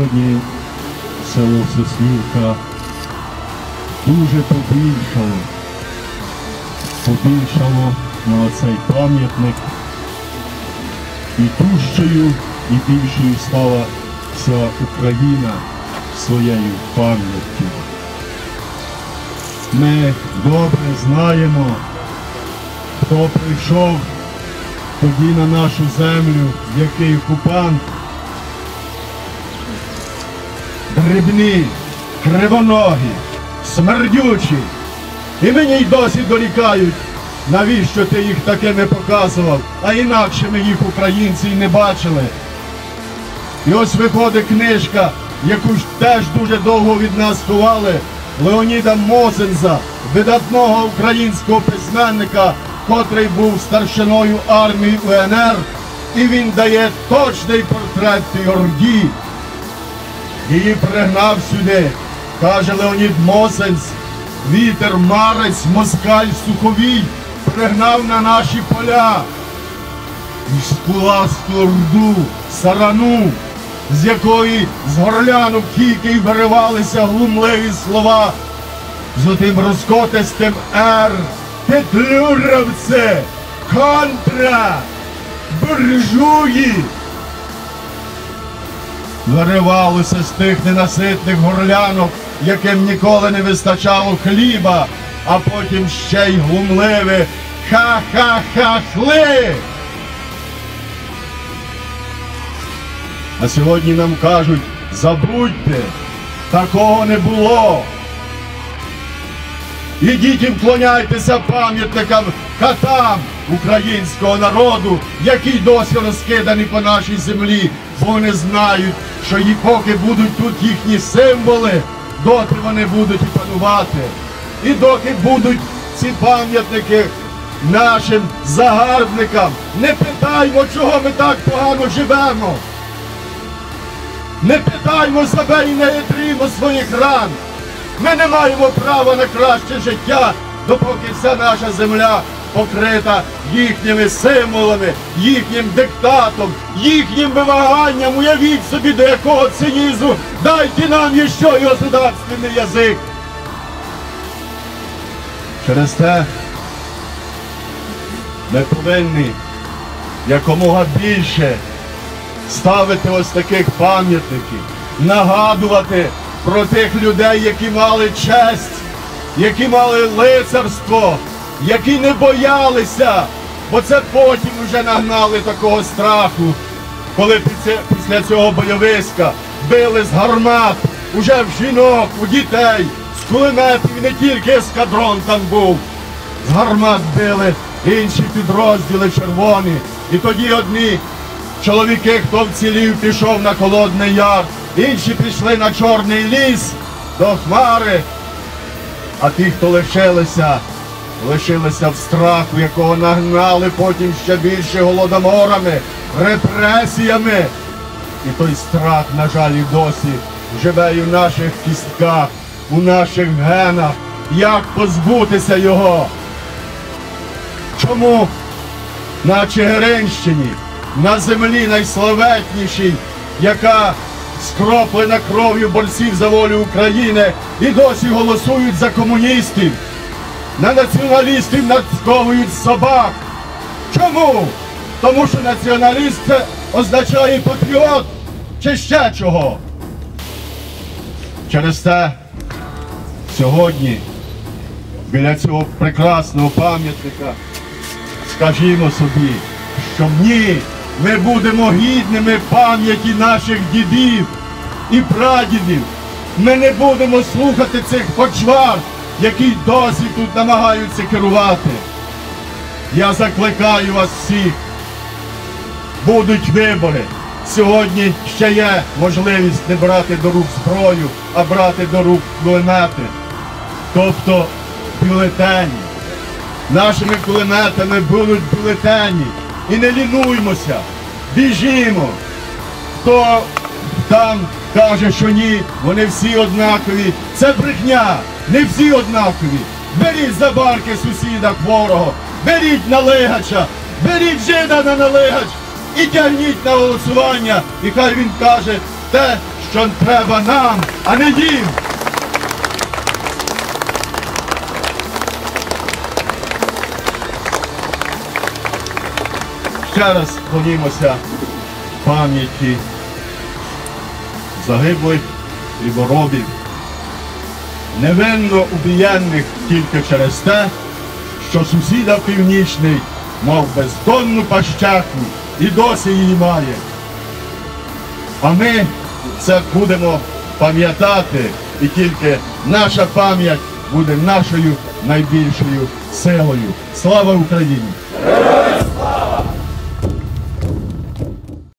Сьогодні село Соснівка дуже побільшало. Побільшало на оцей пам'ятник. І тущою, і більшою стала вся Україна своєю пам'яттю. Ми добре знаємо, хто прийшов тоді на нашу землю, який окупант. Дрібні, кривоногі, смердючі. І мені й досі дорікають, навіщо ти їх такими показував, а інакше ми їх українці й не бачили. І ось виходить книжка, яку ж теж дуже довго від нас ховали, Леоніда Мозенза, видатного українського письменника, котрий був старшиною армії УНР, і він дає точний портрет тій орді. Її пригнав сюди, каже Леонід Мосенс, вітер марець, москаль суховій, пригнав на наші поля. І скуласту орду, сарану, з якої з горлянок тільки й виривалися глумливі слова, з отим розкотистим «Р», петлюровце, контра, буржуї виривалося з тих ненаситних горлянок, яким ніколи не вистачало хліба, а потім ще й глумливі ха-ха-ха-хли. А сьогодні нам кажуть, забудьте, такого не було. Ідіть і вклоняйтеся пам'ятникам катам українського народу, які досі розкидані по нашій землі, бо вони знають, що і поки будуть тут їхні символи, доти вони будуть і панувати. І доки будуть ці пам'ятники нашим загарбникам, не питаймо, чого ми так погано живемо. Не питаймо себе і не ятрімо своїх ран. Ми не маємо права на краще життя, допоки вся наша земля покрита їхніми символами, їхнім диктатом, їхнім вимаганням. Уявіть собі, до якого цинізму. Дайте нам ще й государственний язик. Через те ми повинні якомога більше ставити ось таких пам'ятників, нагадувати про тих людей, які мали честь, які мали лицарство, які не боялися, бо це потім вже нагнали такого страху, коли після, цього бойовиська били з гармат, уже в жінок, у дітей, з кулеметів, не тільки ескадрон там був. З гармат били інші підрозділи червоні. І тоді одні чоловіки, хто вцілів, пішов на Холодний Яр, інші пішли на Чорний ліс до Хмари. А ті, хто лишилися, лишилися в страху, якого нагнали потім ще більше голодоморами, репресіями. І той страх, на жаль, і досі живе і в наших кістках, у наших генах. Як позбутися його? Чому на Чигиринщині, на землі найславетнішій, яка скроплена кров'ю борців за волю України і досі голосують за комуністів, на націоналістів нацьковують собак. Чому? Тому що націоналіст це означає патріот чи ще чого. Через те сьогодні біля цього прекрасного пам'ятника скажімо собі, що ні, ми будемо гідними пам'яті наших дідів і прадідів. Ми не будемо слухати цих почвар, які досі тут намагаються керувати. Я закликаю вас всіх. Будуть вибори. Сьогодні ще є можливість не брати до рук зброю, а брати до рук кулемети, тобто бюлетені. Нашими кулеметами будуть бюлетені. І не лінуймося, біжімо. Хто там каже, що ні, вони всі однакові. Це брехня, не всі однакові. Беріть за барки сусіда хворого, беріть налегача, беріть жида на налегач і тягніть на голосування. І хай він каже те, що треба нам, а не їм. Ще раз клонімося пам'яті загиблих хліборобів, невинно убієнних тільки через те, що сусіда північний мав бездонну пащаку і досі її має. А ми це будемо пам'ятати, і тільки наша пам'ять буде нашою найбільшою силою. Слава Україні!